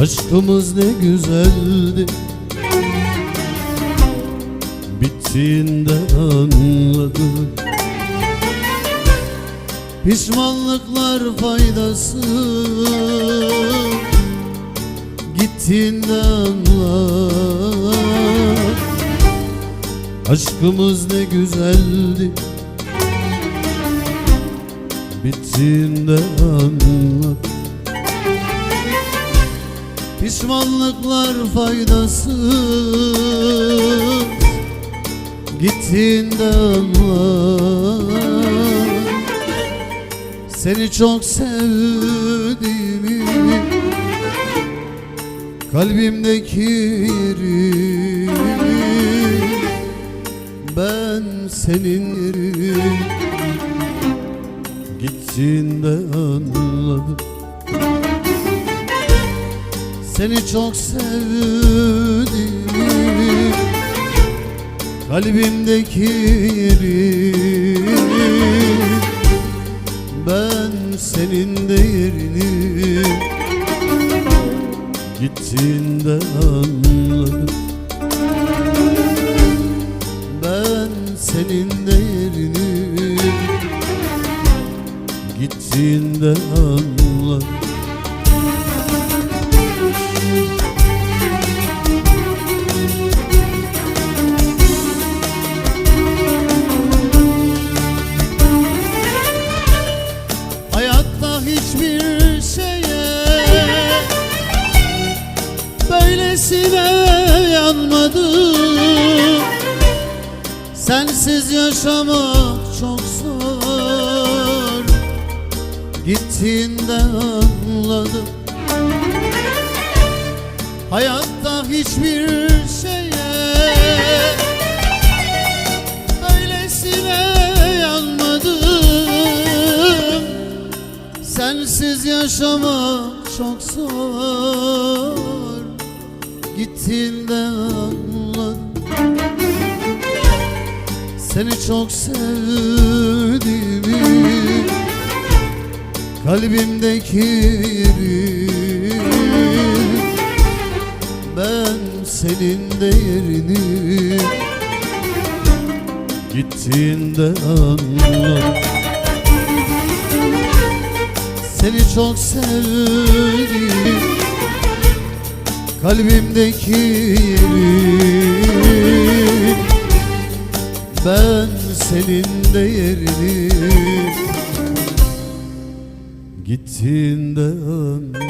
Aşkımız ne güzeldi. Bittiğinde anladım. Pişmanlıklar faydası. Gittiğinde anlar Aşkımız ne güzeldi. Bittiğinde anlar Pişmanlıklar faydasız Gittiğinde anlar Seni çok sevdiğimi Kalbimdeki yeri Ben senin yerin Gittiğinde anladım Seni çok sevdim. Kalbimdeki yeri. Ben senin de yerini. Gittiğinde anladım. Ben senin de yerini. Gittiğinde anladım Böylesine yanmadım Sensiz yaşamak çok zor. Gittiğinde anladım. Hayatta hiçbir şeye Böylesine yanmadım. Sensiz yaşamak çok zor Gittiğinde anladım Seni çok sevdiğimi Kalbimdeki yeri Ben senin de yerini Gittiğinde anladım Seni çok sevdim Kalbimdeki yeri Ben senin de yerini Gittiğinde anladım